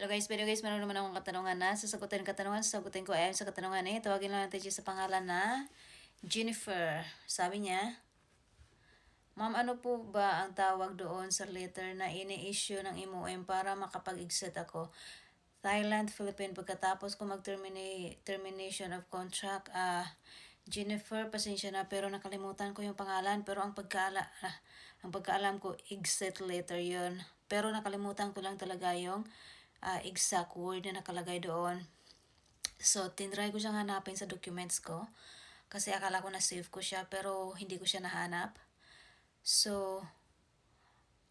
Hello guys, pero guys, meron naman akong katanungan na. Sasagutin katanungan, sasagutin ko ayon sa katanungan eh. Tawagin lang natin siya sa pangalan na Jennifer. Sabi niya, Ma'am, ano po ba ang tawag doon sa letter na ini-issue ng MOM para makapag-exit ako? Thailand, Philippines, pagkatapos ko mag-termination of contract, ah, Jennifer, pasensya na pero nakalimutan ko yung pangalan pero ang pagkaala ah, ang pagkaalam ko exit letter yon pero nakalimutan ko lang talaga yung ah, exact word na nakalagay doon so tinry ko siyang hanapin sa documents ko kasi akala ko na save ko siya pero hindi ko siya nahanap so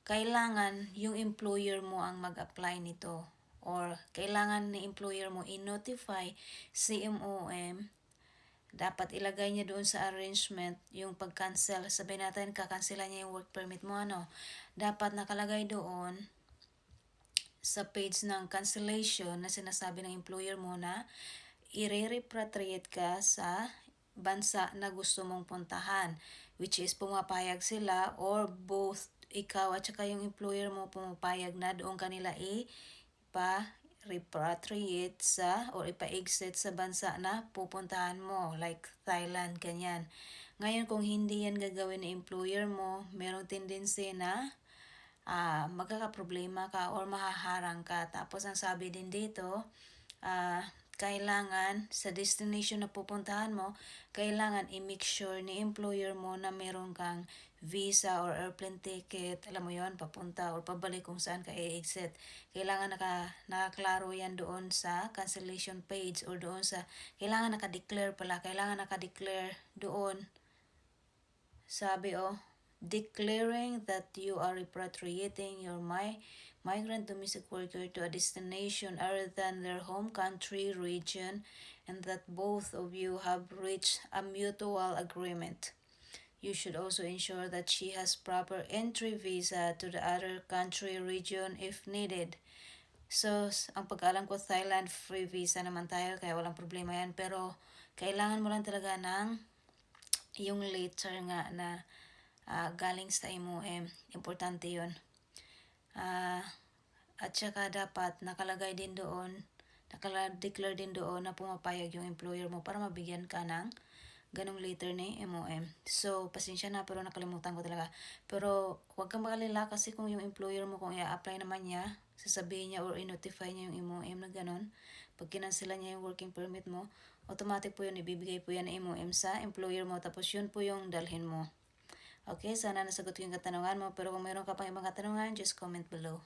kailangan yung employer mo ang mag-apply nito or kailangan ni employer mo i-notify si MOM dapat ilagay niya doon sa arrangement yung pag-cancel. Sabihin natin, kakansela niya yung work permit mo, ano. Dapat nakalagay doon sa page ng cancellation na sinasabi ng employer mo na i-repatriate ka sa bansa na gusto mong puntahan. Which is pumapayag sila or both ikaw at saka yung employer mo pumapayag na doon kanila i-pa repatriate sa or ipa-exit sa bansa na pupuntahan mo like Thailand, ganyan. Ngayon kung hindi yan gagawin ng employer mo, merong tendency na uh, magkakaproblema ka or mahaharang ka. Tapos ang sabi din dito, uh, kailangan sa destination na pupuntahan mo, kailangan i-make sure ni employer mo na meron kang visa or airplane ticket, alam mo yon papunta or pabalik kung saan ka i-exit. Kailangan naka, nakaklaro yan doon sa cancellation page or doon sa, kailangan naka-declare pala, kailangan naka-declare doon. Sabi oh, declaring that you are repatriating your my migrant domestic worker to a destination other than their home country region and that both of you have reached a mutual agreement. You should also ensure that she has proper entry visa to the other country region if needed. So, ang pagkaalam ko, Thailand free visa naman tayo, kaya walang problema yan. Pero, kailangan mo lang talaga ng yung letter nga na uh, galing sa MOM. Importante yun. Uh, at saka dapat nakalagay din doon, nakala-declare din doon na pumapayag yung employer mo para mabigyan ka ng ganong letter ni MOM. So, pasensya na pero nakalimutan ko talaga. Pero, huwag kang makalila kasi kung yung employer mo, kung i-apply naman niya, sasabihin niya or i-notify niya yung MOM na ganon. Pag kinansela niya yung working permit mo, automatic po yun, ibibigay po yan ng MOM sa employer mo. Tapos yun po yung dalhin mo. Okay, sana nasagot ko yung katanungan mo. Pero kung mayroon ka pang ibang katanungan, just comment below.